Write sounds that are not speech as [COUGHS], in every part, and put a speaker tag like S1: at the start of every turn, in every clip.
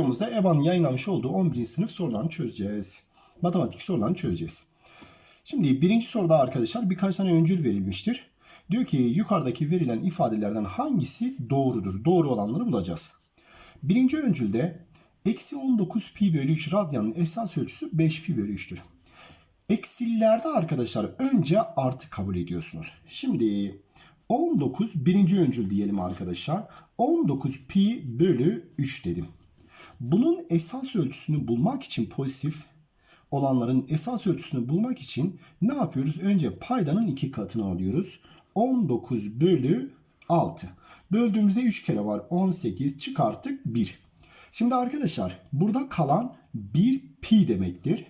S1: videomuzda EBA'nın yayınlamış olduğu 11. sınıf sorularını çözeceğiz. Matematik sorularını çözeceğiz. Şimdi birinci soruda arkadaşlar birkaç tane öncül verilmiştir. Diyor ki yukarıdaki verilen ifadelerden hangisi doğrudur? Doğru olanları bulacağız. Birinci öncülde eksi 19 pi bölü 3 radyanın esas ölçüsü 5 pi bölü 3'tür. Eksillerde arkadaşlar önce artı kabul ediyorsunuz. Şimdi 19 birinci öncül diyelim arkadaşlar. 19 pi bölü 3 dedim. Bunun esas ölçüsünü bulmak için pozitif olanların esas ölçüsünü bulmak için ne yapıyoruz? Önce paydanın iki katını alıyoruz. 19 bölü 6. Böldüğümüzde 3 kere var. 18 çıkarttık 1. Şimdi arkadaşlar burada kalan 1 pi demektir.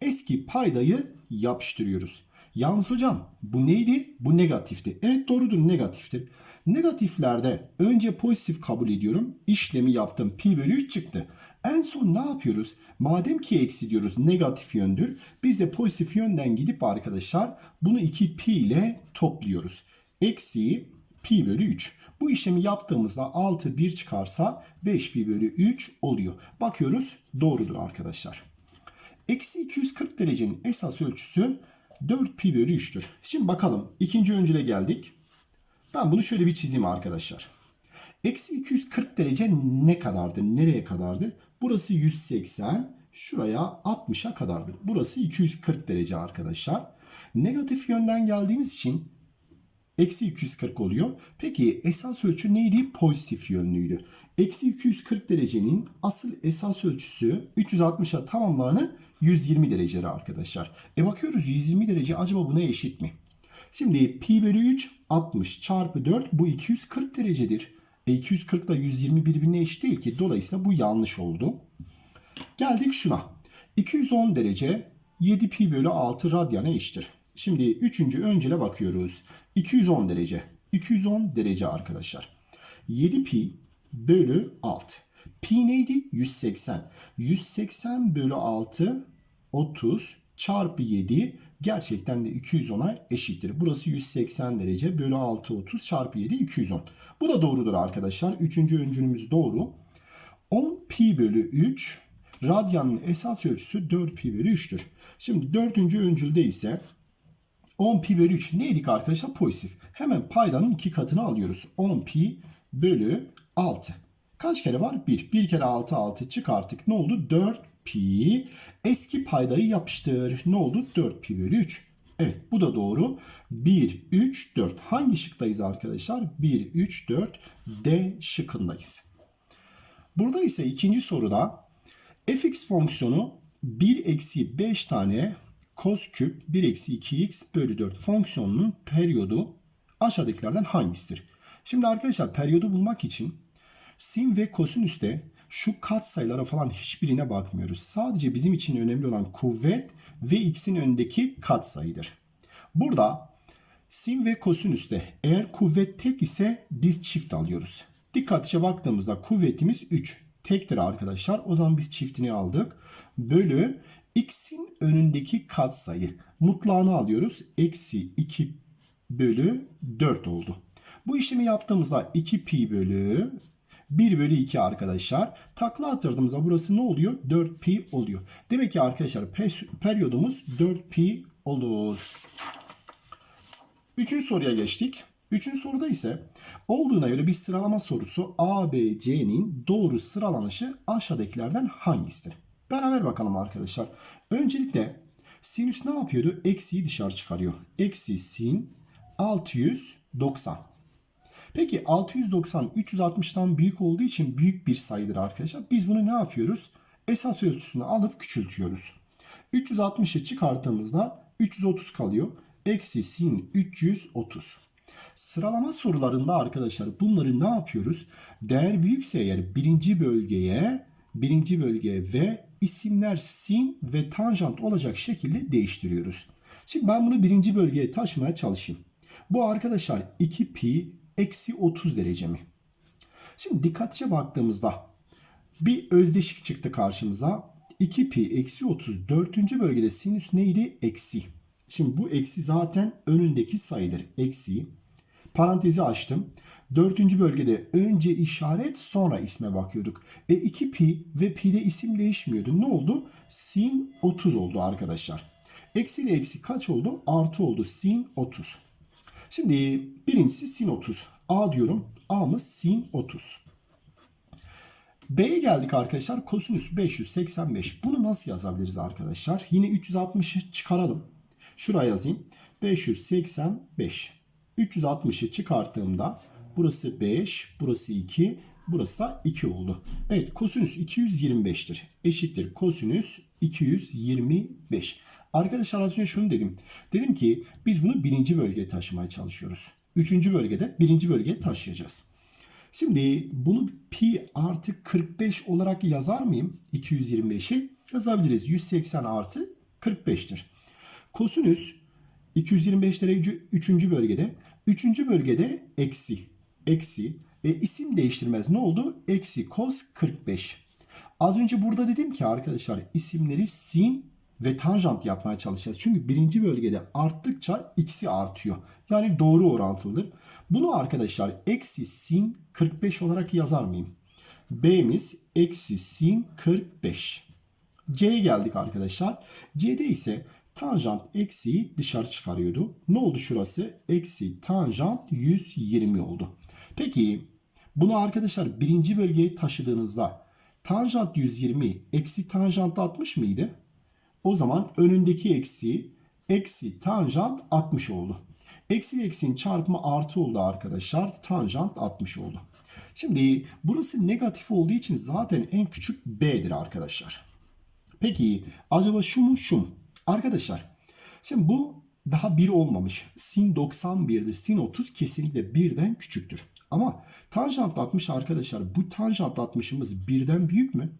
S1: Eski paydayı yapıştırıyoruz. Yalnız hocam bu neydi? Bu negatifti. Evet doğrudur negatiftir. Negatiflerde önce pozitif kabul ediyorum. İşlemi yaptım. Pi bölü 3 çıktı. En son ne yapıyoruz? Madem ki eksi diyoruz negatif yöndür. Biz de pozitif yönden gidip arkadaşlar bunu 2 pi ile topluyoruz. Eksi pi bölü 3. Bu işlemi yaptığımızda 6 1 çıkarsa 5 pi bölü 3 oluyor. Bakıyoruz doğrudur arkadaşlar. Eksi 240 derecenin esas ölçüsü 4 pi bölü 3'tür. Şimdi bakalım ikinci öncüle geldik. Ben bunu şöyle bir çizeyim arkadaşlar. Eksi 240 derece ne kadardır? Nereye kadardır? Burası 180, şuraya 60'a kadardır. Burası 240 derece arkadaşlar. Negatif yönden geldiğimiz için eksi 240 oluyor. Peki esas ölçü neydi? Pozitif yönlüydü. Eksi 240 derecenin asıl esas ölçüsü 360'a tamamlanı 120 dereceleri arkadaşlar. E bakıyoruz 120 derece acaba buna eşit mi? Şimdi pi bölü 3 60 çarpı 4 bu 240 derecedir. E 240 ile 120 birbirine eşit değil ki. Dolayısıyla bu yanlış oldu. Geldik şuna. 210 derece 7 pi bölü 6 radyana eşittir. Şimdi üçüncü öncele bakıyoruz. 210 derece. 210 derece arkadaşlar. 7 pi bölü 6. Pi neydi? 180. 180 bölü 6 30 çarpı 7 gerçekten de 210'a eşittir. Burası 180 derece bölü 6 30 çarpı 7 210. Bu da doğrudur arkadaşlar. Üçüncü öncülümüz doğru. 10 pi bölü 3 radyanın esas ölçüsü 4 pi bölü 3'tür. Şimdi dördüncü öncülde ise 10 pi bölü 3 neydik arkadaşlar? Pozitif. Hemen paydanın iki katını alıyoruz. 10 pi bölü 6. Kaç kere var? 1. 1 kere 6 6 çıkarttık. Ne oldu? 4 pi. Eski paydayı yapıştır. Ne oldu? 4 pi bölü 3. Evet bu da doğru. 1, 3, 4. Hangi şıktayız arkadaşlar? 1, 3, 4. D şıkkındayız. Burada ise ikinci soruda fx fonksiyonu 1 eksi 5 tane cos küp 1 eksi 2x bölü 4 fonksiyonunun periyodu aşağıdakilerden hangisidir? Şimdi arkadaşlar periyodu bulmak için sin ve kosinüste şu kat sayılara falan hiçbirine bakmıyoruz. Sadece bizim için önemli olan kuvvet ve x'in önündeki kat sayıdır. Burada sin ve kosinüste eğer kuvvet tek ise biz çift alıyoruz. Dikkatlice baktığımızda kuvvetimiz 3. Tektir arkadaşlar. O zaman biz çiftini aldık. Bölü x'in önündeki katsayı. Mutlağını alıyoruz. Eksi 2 bölü 4 oldu. Bu işlemi yaptığımızda 2 pi bölü 1 bölü 2 arkadaşlar. Takla attırdığımızda burası ne oluyor? 4 pi oluyor. Demek ki arkadaşlar periyodumuz 4 pi olur. Üçüncü soruya geçtik. Üçüncü soruda ise olduğuna göre bir sıralama sorusu A, B, C'nin doğru sıralanışı aşağıdakilerden hangisidir? Beraber bakalım arkadaşlar. Öncelikle sinüs ne yapıyordu? Eksiyi dışarı çıkarıyor. Eksi sin 690. Peki 690 360'tan büyük olduğu için büyük bir sayıdır arkadaşlar. Biz bunu ne yapıyoruz? Esas ölçüsünü alıp küçültüyoruz. 360'ı çıkarttığımızda 330 kalıyor. Eksi sin 330. Sıralama sorularında arkadaşlar bunları ne yapıyoruz? Değer büyükse eğer birinci bölgeye, birinci bölgeye ve isimler sin ve tanjant olacak şekilde değiştiriyoruz. Şimdi ben bunu birinci bölgeye taşımaya çalışayım. Bu arkadaşlar 2 pi eksi 30 derece mi? Şimdi dikkatlice baktığımızda bir özdeşik çıktı karşımıza. 2 pi eksi 30 dördüncü bölgede sinüs neydi? Eksi. Şimdi bu eksi zaten önündeki sayıdır. Eksi Parantezi açtım. Dördüncü bölgede önce işaret sonra isme bakıyorduk. E 2 pi ve pi'de isim değişmiyordu. Ne oldu? Sin 30 oldu arkadaşlar. Eksi ile eksi kaç oldu? Artı oldu. Sin 30. Şimdi birincisi sin 30. A diyorum. A'mız sin 30. B'ye geldik arkadaşlar. Kosinüs 585. Bunu nasıl yazabiliriz arkadaşlar? Yine 360'ı çıkaralım. Şuraya yazayım. 585. 360'ı çıkarttığımda burası 5, burası 2, burası da 2 oldu. Evet kosinüs 225'tir. Eşittir kosinüs 225. Arkadaşlar az önce şunu dedim. Dedim ki biz bunu birinci bölgeye taşımaya çalışıyoruz. Üçüncü bölgede birinci bölgeye taşıyacağız. Şimdi bunu pi artı 45 olarak yazar mıyım? 225'i yazabiliriz. 180 artı 45'tir. Kosinüs 225 derece 3. bölgede. 3. bölgede eksi. Eksi. E, isim değiştirmez. Ne oldu? Eksi cos 45. Az önce burada dedim ki arkadaşlar isimleri sin ve tanjant yapmaya çalışacağız. Çünkü birinci bölgede arttıkça x'i artıyor. Yani doğru orantılıdır. Bunu arkadaşlar eksi sin 45 olarak yazar mıyım? B'miz eksi sin 45. C'ye geldik arkadaşlar. C'de ise tanjant eksiyi dışarı çıkarıyordu. Ne oldu şurası? Eksi tanjant 120 oldu. Peki bunu arkadaşlar birinci bölgeye taşıdığınızda tanjant 120 eksi tanjant 60 mıydı? O zaman önündeki eksi eksi tanjant 60 oldu. Eksi eksinin çarpımı artı oldu arkadaşlar. Tanjant 60 oldu. Şimdi burası negatif olduğu için zaten en küçük b'dir arkadaşlar. Peki acaba şu mu şu mu? Arkadaşlar şimdi bu daha 1 olmamış. Sin 91'dir. Sin 30 kesinlikle 1'den küçüktür. Ama tanjant 60 arkadaşlar bu tanjant 60'ımız 1'den büyük mü?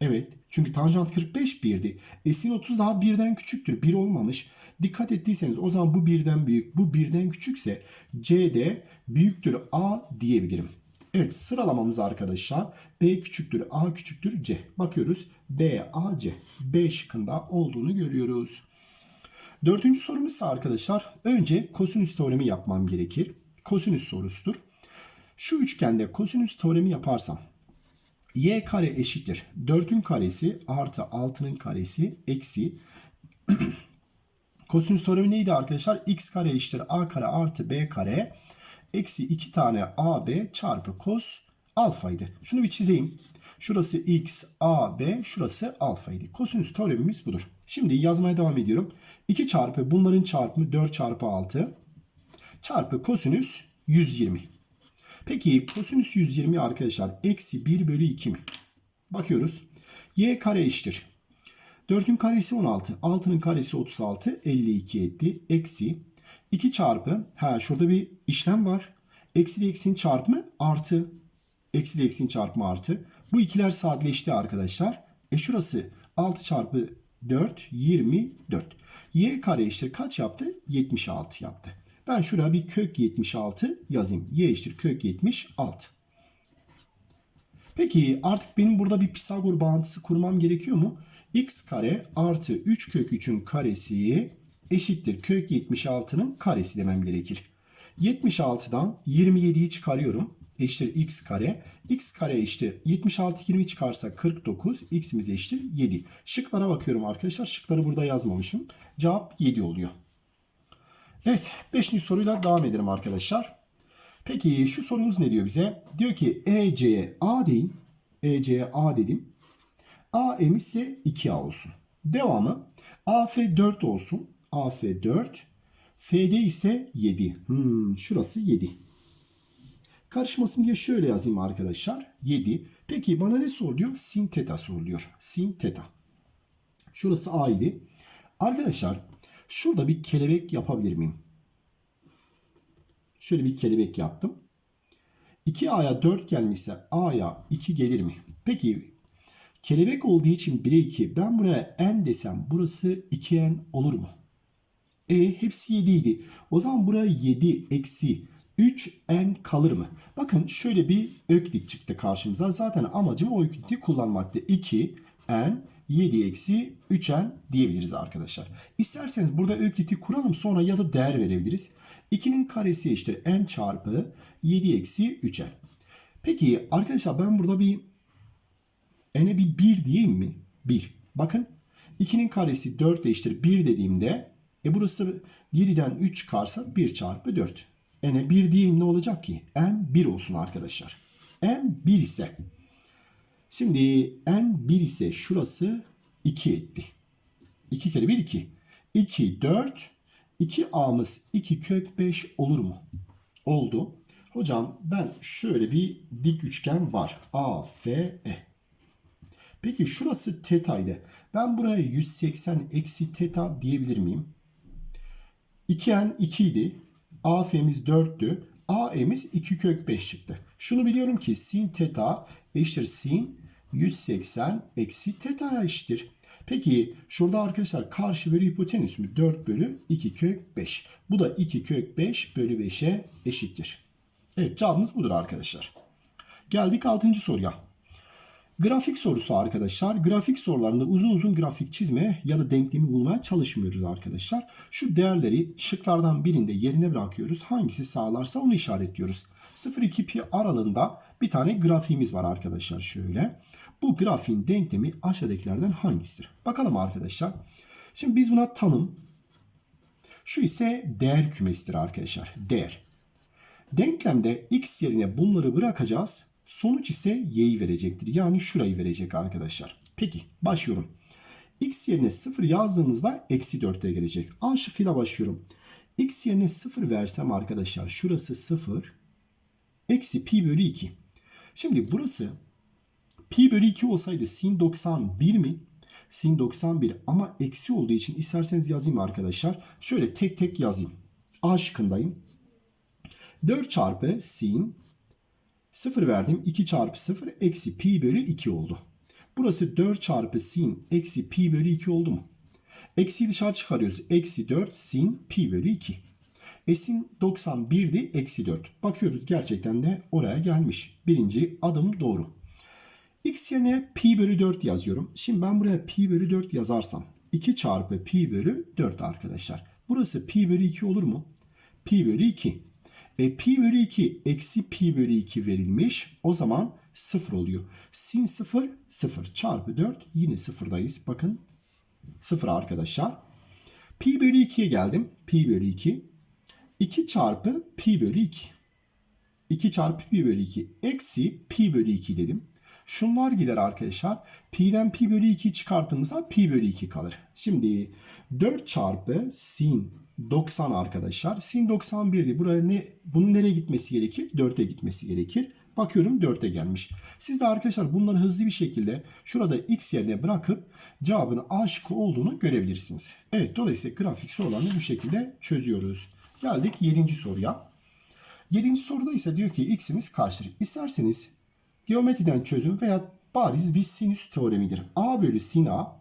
S1: Evet. Çünkü tanjant 45 1'di. E sin 30 daha 1'den küçüktür. 1 olmamış. Dikkat ettiyseniz o zaman bu 1'den büyük. Bu 1'den küçükse CD büyüktür A diyebilirim. Evet sıralamamız arkadaşlar B küçüktür A küçüktür C. Bakıyoruz B, A, C. B şıkkında olduğunu görüyoruz. Dördüncü sorumuz ise arkadaşlar önce kosinüs teoremi yapmam gerekir. Kosinüs sorusudur. Şu üçgende kosinüs teoremi yaparsam y kare eşittir. 4'ün karesi artı 6'nın karesi eksi [CLEARS THROAT] kosinüs teoremi neydi arkadaşlar? x kare eşittir a kare artı b kare eksi 2 tane ab çarpı kos alfaydı. Şunu bir çizeyim. Şurası x, a, b, şurası alfaydı. Kosinüs teoremimiz budur. Şimdi yazmaya devam ediyorum. 2 çarpı bunların çarpımı 4 çarpı 6 çarpı kosinüs 120. Peki kosinüs 120 arkadaşlar eksi 1 bölü 2 mi? Bakıyoruz. y kare eşittir. 4'ün karesi 16. 6'nın karesi 36. 52 etti. Eksi 2 çarpı. Ha şurada bir işlem var. Eksi eksinin çarpımı artı. Eksi eksinin çarpımı artı. Bu ikiler sadeleşti arkadaşlar. E şurası 6 çarpı 4 24. Y kare eşittir kaç yaptı? 76 yaptı. Ben şuraya bir kök 76 yazayım. Y eşittir kök 76. Peki artık benim burada bir Pisagor bağıntısı kurmam gerekiyor mu? x kare artı 3 kök 3'ün karesi eşittir kök 76'nın karesi demem gerekir. 76'dan 27'yi çıkarıyorum. Eşittir x kare. x kare eşittir 76 20 çıkarsa 49. x'imiz eşittir 7. Şıklara bakıyorum arkadaşlar. Şıkları burada yazmamışım. Cevap 7 oluyor. Evet 5. soruyla devam edelim arkadaşlar. Peki şu sorumuz ne diyor bize? Diyor ki EC'ye A deyin. EC'ye A dedim. AM ise 2A olsun. Devamı AF 4 olsun. AF 4. FD ise 7. Hmm, şurası 7. Karışmasın diye şöyle yazayım arkadaşlar. 7. Peki bana ne soruluyor? Sin teta soruluyor. Sin teta. Şurası A idi. Arkadaşlar şurada bir kelebek yapabilir miyim? Şöyle bir kelebek yaptım. 2A'ya 4 gelmişse A'ya 2 gelir mi? Peki kelebek olduğu için 1'e 2 ben buraya n desem burası 2n olur mu? E hepsi 7 idi. O zaman buraya 7 eksi 3n kalır mı? Bakın şöyle bir öklit çıktı karşımıza. Zaten amacım o ökliti kullanmaktı. 2 n 7 eksi 3n diyebiliriz arkadaşlar. İsterseniz burada ökliti kuralım sonra ya da değer verebiliriz. 2'nin karesi eşittir n çarpı 7 eksi 3n. Peki arkadaşlar ben burada bir n'e bir 1 diyeyim mi? 1. Bakın 2'nin karesi 4 eşittir 1 dediğimde e burası 7'den 3 çıkarsa 1 çarpı 4. n'e 1 diyeyim ne olacak ki? n 1 olsun arkadaşlar. n 1 ise şimdi n 1 ise şurası 2 etti. 2 kere 1 2. 2 4 2a'mız 2 kök 5 olur mu? Oldu. Hocam ben şöyle bir dik üçgen var. A, F, E. Peki şurası tetaydı. Ben buraya 180 eksi teta diyebilir miyim? 2n 2 idi. AF'miz 4'tü. AE'miz 2 kök 5 çıktı. Şunu biliyorum ki sin teta eşittir sin 180 eksi teta'ya eşittir. Peki şurada arkadaşlar karşı bölü hipotenüs mü? 4 bölü 2 kök 5. Bu da 2 kök 5 bölü 5'e eşittir. Evet cevabımız budur arkadaşlar. Geldik 6. soruya. Grafik sorusu arkadaşlar. Grafik sorularında uzun uzun grafik çizmeye ya da denklemi bulmaya çalışmıyoruz arkadaşlar. Şu değerleri şıklardan birinde yerine bırakıyoruz. Hangisi sağlarsa onu işaretliyoruz. 0-2 pi aralığında bir tane grafiğimiz var arkadaşlar şöyle. Bu grafiğin denklemi aşağıdakilerden hangisidir? Bakalım arkadaşlar. Şimdi biz buna tanım. Şu ise değer kümesidir arkadaşlar. Değer. Denklemde x yerine bunları bırakacağız. Sonuç ise y'yi verecektir. Yani şurayı verecek arkadaşlar. Peki başlıyorum. x yerine 0 yazdığınızda eksi 4'te gelecek. A şıkkıyla başlıyorum. x yerine 0 versem arkadaşlar şurası 0. Eksi pi bölü 2. Şimdi burası pi bölü 2 olsaydı sin 91 mi? Sin 91 ama eksi olduğu için isterseniz yazayım arkadaşlar. Şöyle tek tek yazayım. A şıkkındayım. 4 çarpı sin 0 verdim. 2 çarpı 0 eksi pi bölü 2 oldu. Burası 4 çarpı sin eksi pi bölü 2 oldu mu? Eksiyi dışarı çıkarıyoruz. Eksi 4 sin pi bölü 2. E sin 91'di eksi 4. Bakıyoruz gerçekten de oraya gelmiş. Birinci adım doğru. X yerine pi bölü 4 yazıyorum. Şimdi ben buraya pi bölü 4 yazarsam 2 çarpı pi bölü 4 arkadaşlar. Burası pi bölü 2 olur mu? Pi bölü 2. E pi bölü 2 eksi pi bölü 2 verilmiş. O zaman 0 oluyor. Sin 0 0 çarpı 4 yine 0'dayız. Bakın 0 arkadaşlar. Pi bölü 2'ye geldim. Pi bölü 2. 2 çarpı pi bölü 2. 2 çarpı pi bölü 2 eksi pi bölü 2 dedim. Şunlar gider arkadaşlar. Pi'den pi bölü 2 çıkarttığımızda pi bölü 2 kalır. Şimdi 4 çarpı sin 90 arkadaşlar. Sin 91'di. Buraya ne, bunun nereye gitmesi gerekir? 4'e gitmesi gerekir. Bakıyorum 4'e gelmiş. Siz de arkadaşlar bunları hızlı bir şekilde şurada x yerine bırakıp cevabın A şıkkı olduğunu görebilirsiniz. Evet dolayısıyla grafik sorularını bu şekilde çözüyoruz. Geldik 7. soruya. 7. soruda ise diyor ki x'imiz kaçtır? İsterseniz geometriden çözüm veya bariz bir sinüs teoremidir. A bölü sin A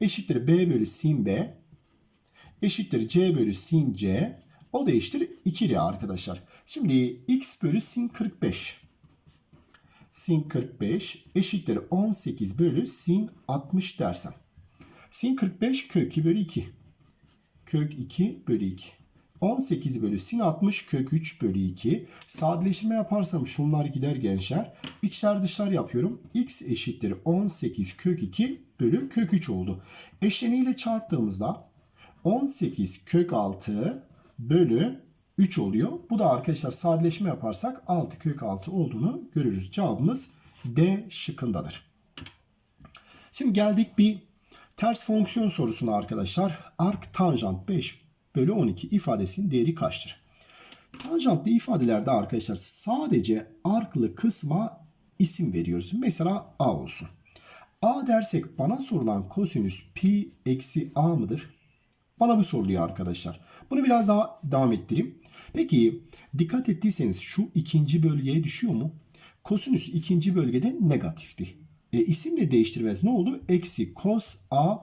S1: eşittir B bölü sin B eşittir C bölü sin C. O da eşittir 2R arkadaşlar. Şimdi x bölü sin 45. Sin 45 eşittir 18 bölü sin 60 dersem. Sin 45 kök 2 bölü 2. Kök 2 bölü 2. 18 bölü sin 60 kök 3 bölü 2. Sadeleştirme yaparsam şunlar gider gençler. İçler dışlar yapıyorum. x eşittir 18 kök 2 bölü kök 3 oldu. Eşleniyle çarptığımızda 18 kök 6 bölü 3 oluyor. Bu da arkadaşlar sadeleşme yaparsak 6 kök 6 olduğunu görürüz. Cevabımız D şıkkındadır. Şimdi geldik bir ters fonksiyon sorusuna arkadaşlar. Ark tanjant 5 bölü 12 ifadesinin değeri kaçtır? Tanjantlı ifadelerde arkadaşlar sadece arklı kısma isim veriyoruz. Mesela A olsun. A dersek bana sorulan kosinüs pi eksi A mıdır? Bana bu soruluyor arkadaşlar. Bunu biraz daha devam ettireyim. Peki dikkat ettiyseniz şu ikinci bölgeye düşüyor mu? Kosinüs ikinci bölgede negatifti. E, isim de değiştirmez. Ne oldu? Eksi cos A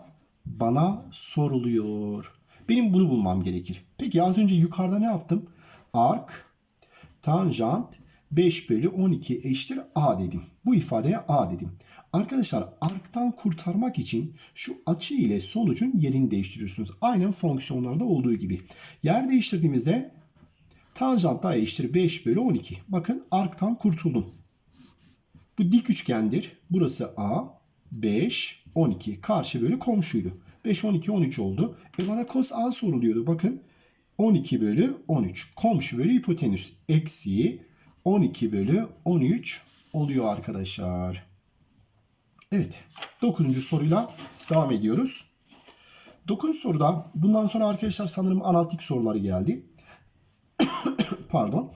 S1: bana soruluyor. Benim bunu bulmam gerekir. Peki az önce yukarıda ne yaptım? Ark, tanjant 5 bölü 12 eşittir A dedim. Bu ifadeye A dedim. Arkadaşlar arktan kurtarmak için şu açı ile sonucun yerini değiştiriyorsunuz. Aynen fonksiyonlarda olduğu gibi. Yer değiştirdiğimizde tanjant da eşittir 5 bölü 12. Bakın arktan kurtuldum. Bu dik üçgendir. Burası A, 5, 12. Karşı bölü komşuydu. 5, 12, 13 oldu. E bana cos A soruluyordu. Bakın 12 bölü 13. Komşu bölü hipotenüs. Eksi 12 bölü 13 oluyor arkadaşlar. Evet. 9. soruyla devam ediyoruz. 9. soruda bundan sonra arkadaşlar sanırım analitik soruları geldi. [COUGHS] Pardon.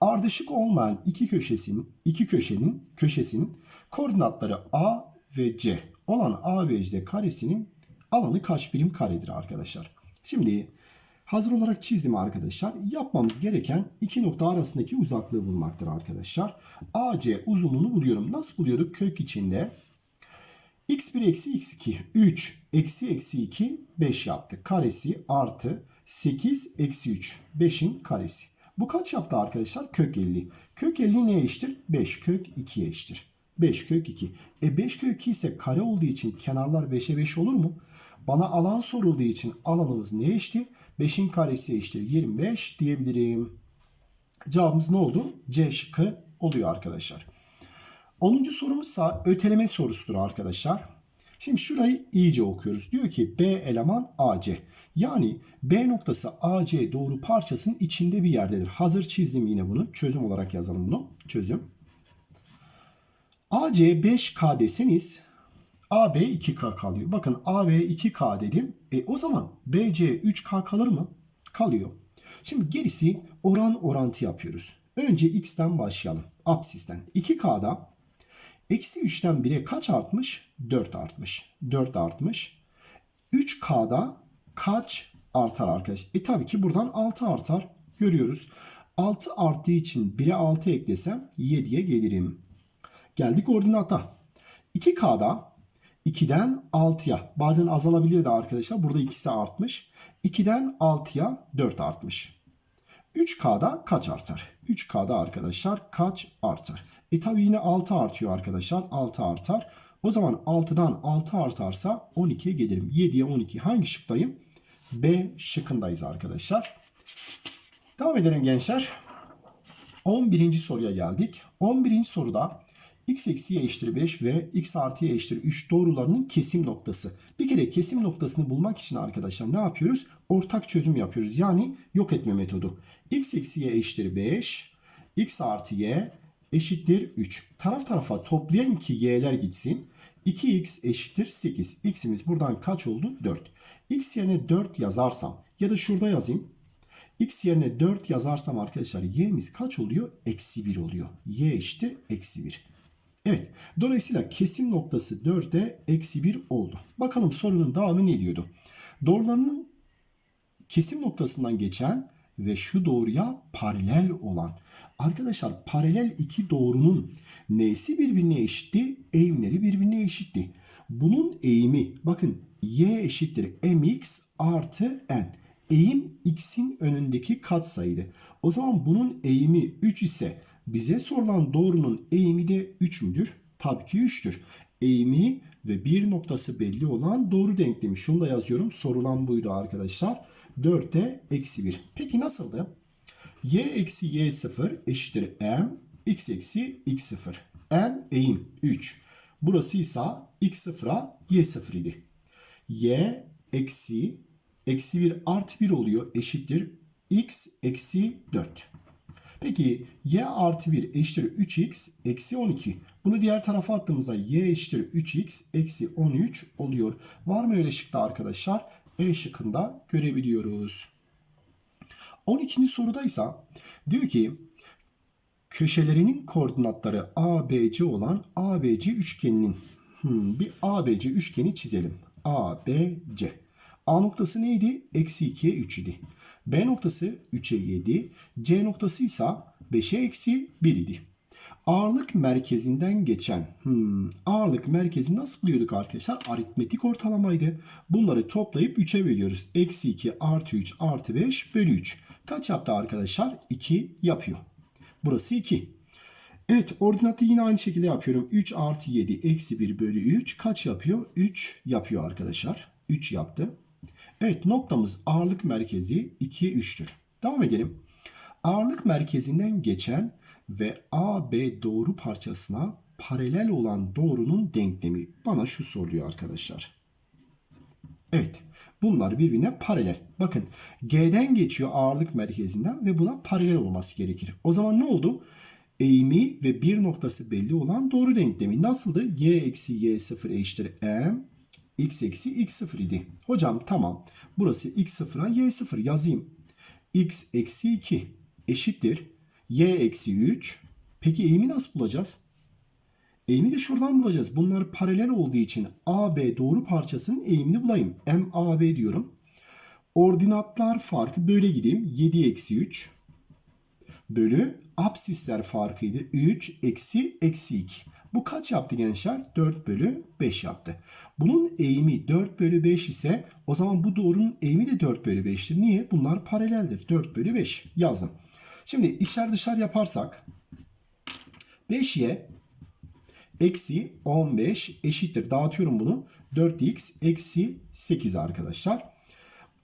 S1: Ardışık olmayan iki köşesinin iki köşenin köşesinin koordinatları A ve C olan ABC karesinin alanı kaç birim karedir arkadaşlar? Şimdi hazır olarak çizdim arkadaşlar. Yapmamız gereken iki nokta arasındaki uzaklığı bulmaktır arkadaşlar. AC uzunluğunu buluyorum. Nasıl buluyorduk? Kök içinde x1 eksi x2 3 eksi eksi 2 5 yaptı. Karesi artı 8 eksi 3 5'in karesi. Bu kaç yaptı arkadaşlar? Kök 50. Kök 50 neye eşittir? 5 kök 2'ye eşittir. 5 kök 2. E 5 kök 2 ise kare olduğu için kenarlar 5'e 5 olur mu? Bana alan sorulduğu için alanımız ne eşitti? 5'in karesi eşittir 25 diyebilirim. Cevabımız ne oldu? C şıkkı oluyor arkadaşlar. 10. sorumuzsa öteleme sorusudur arkadaşlar. Şimdi şurayı iyice okuyoruz. Diyor ki B eleman AC. Yani B noktası AC doğru parçasının içinde bir yerdedir. Hazır çizdim yine bunu. Çözüm olarak yazalım bunu. Çözüm. AC 5K deseniz AB 2K kalıyor. Bakın AB 2K dedim. E o zaman BC 3K kalır mı? Kalıyor. Şimdi gerisi oran orantı yapıyoruz. Önce X'ten başlayalım. Absisten. 2K'da eksi 3'ten 1'e kaç artmış? 4 artmış. 4 artmış. 3K'da kaç artar arkadaş? E tabii ki buradan 6 artar. Görüyoruz. 6 arttığı için 1'e 6 eklesem 7'ye gelirim. Geldik ordinata. 2K'da 2'den 6'ya bazen azalabilir de arkadaşlar. Burada ikisi artmış. 2'den 6'ya 4 artmış. 3K'da kaç artar? 3K'da arkadaşlar kaç artar? E tabi yine 6 artıyor arkadaşlar. 6 artar. O zaman 6'dan 6 artarsa 12'ye gelirim. 7'ye 12. Hangi şıktayım? B şıkkındayız arkadaşlar. Devam edelim gençler. 11. soruya geldik. 11. soruda x eksi y eşittir 5 ve x artı y eşittir 3 doğrularının kesim noktası. Bir kere kesim noktasını bulmak için arkadaşlar ne yapıyoruz? Ortak çözüm yapıyoruz. Yani yok etme metodu. x eksi y eşittir 5, x artı y eşittir 3. Taraf tarafa toplayayım ki y'ler gitsin. 2x eşittir 8. x'imiz buradan kaç oldu? 4. x yerine 4 yazarsam ya da şurada yazayım. x yerine 4 yazarsam arkadaşlar y'miz kaç oluyor? Eksi 1 oluyor. y eşittir eksi 1. Evet. Dolayısıyla kesim noktası 4'e eksi 1 oldu. Bakalım sorunun devamı ne diyordu? Doğrularının kesim noktasından geçen ve şu doğruya paralel olan. Arkadaşlar paralel iki doğrunun neysi birbirine eşitti? Eğimleri birbirine eşitti. Bunun eğimi bakın y eşittir mx artı n. Eğim x'in önündeki katsayıydı. O zaman bunun eğimi 3 ise bize sorulan doğrunun eğimi de 3 müdür? Tabii ki 3'tür. Eğimi ve bir noktası belli olan doğru denklemi. Şunu da yazıyorum. Sorulan buydu arkadaşlar. 4'te eksi 1. Peki nasıldı? Y eksi y0 eşittir m x eksi x0. m eğim 3. Burası ise x0'a y0 idi. y eksi eksi 1 artı 1 oluyor eşittir x eksi 4. Peki y artı 1 eşittir 3x eksi 12. Bunu diğer tarafa attığımızda y eşittir 3x eksi 13 oluyor. Var mı öyle şıkta arkadaşlar? E şıkkında görebiliyoruz. 12. soruda ise diyor ki köşelerinin koordinatları ABC olan ABC üçgeninin hmm, bir ABC üçgeni çizelim. ABC. A noktası neydi? Eksi 2'ye 3 idi. B noktası 3'e 7. C noktası ise 5'e eksi 1 idi. Ağırlık merkezinden geçen hmm, ağırlık merkezi nasıl buluyorduk arkadaşlar? Aritmetik ortalamaydı. Bunları toplayıp 3'e bölüyoruz. Eksi 2 artı 3 artı 5 bölü 3. Kaç yaptı arkadaşlar? 2 yapıyor. Burası 2. Evet ordinatı yine aynı şekilde yapıyorum. 3 artı 7 eksi 1 bölü 3 kaç yapıyor? 3 yapıyor arkadaşlar. 3 yaptı. Evet noktamız ağırlık merkezi 2'ye 3'tür. Devam edelim. Ağırlık merkezinden geçen ve AB doğru parçasına paralel olan doğrunun denklemi. Bana şu soruluyor arkadaşlar. Evet. Bunlar birbirine paralel. Bakın G'den geçiyor ağırlık merkezinden ve buna paralel olması gerekir. O zaman ne oldu? Eğimi ve bir noktası belli olan doğru denklemi nasıldı? Y eksi Y0 eşittir M. X eksi X0 idi. Hocam tamam. Burası X0'a Y0 yazayım. X eksi 2 eşittir. Y eksi 3. Peki eğimi nasıl bulacağız? Eğimi de şuradan bulacağız. Bunlar paralel olduğu için AB doğru parçasının eğimini bulayım. MAB diyorum. Ordinatlar farkı böyle gideyim. 7 eksi 3 bölü absisler farkıydı. 3 eksi eksi 2. Bu kaç yaptı gençler? 4 bölü 5 yaptı. Bunun eğimi 4 bölü 5 ise o zaman bu doğrunun eğimi de 4 bölü 5'tir. Niye? Bunlar paraleldir. 4 bölü 5 yazdım. Şimdi içler dışlar yaparsak 5y eksi 15 eşittir. Dağıtıyorum bunu. 4x eksi 8 arkadaşlar.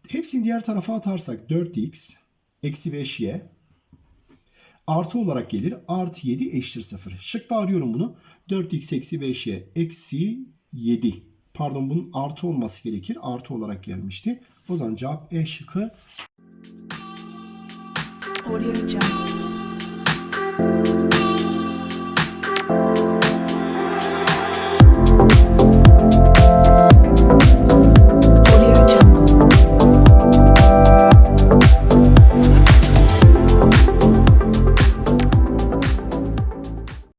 S1: Hepsini diğer tarafa atarsak 4x eksi 5y artı olarak gelir. Artı 7 eşittir 0. Şıkta arıyorum bunu. 4x eksi 5y eksi 7. Pardon bunun artı olması gerekir. Artı olarak gelmişti. O zaman cevap E şıkkı
S2: Audio Jungle.